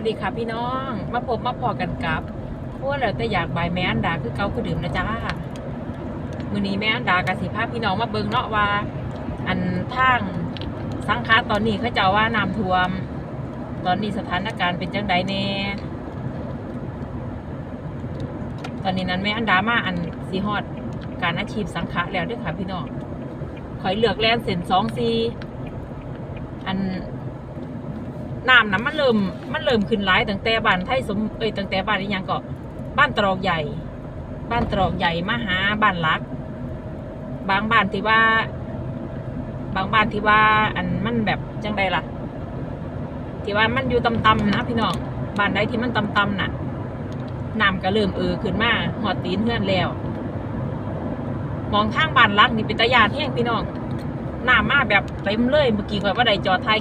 วัสดีค่ะพี่น้อง มาพบมาพอกันกับพวกเราแต่อยากบายแม่อันดาคือเกาคือดื่มนะจ้ามือนี้แม่อันดากสิภาพพี่น้องมาเบิงเนาะว่า อันทางสังฆาตอนนี้เขาเจ้าว่าน้ำท่วม ตอนนี้สถานการณ์เป็นจังใดแน่ตอนนี้นั้นแม่อันดามาอันสีฮอดการอาชีพสังฆะแล้วด้วยค่ะพี่น้องคอยเลือกแลนเส้นสองซีอัน น้ำนะมันเริ่มมันเริ่มขึ้นร้ายตั้งแต่บ้านไทยสมเอ้ยตั้งแต่บ้านอีหยังก็บ้านตรอกใหญ่ บ้านตรอกใหญ่มาหาบ้านลัก บางบ้านที่ว่า บางบ้านที่ว่า อันมันแบบจังใดล่ะ ที่ว่ามันอยู่ต่ำๆนะพี่น้องบ้านใดที่มันต่ำๆน่ะน้ำก็เริ่มเออขึ้นมาหอดตีนเฮือนแล้ว มองทางบ้านลักนี่เป็นตาญาติแห้งพี่น้องน้ำมาแบบเต็มเลยเมื่อกี้ก็ว่าได้จอดท้าย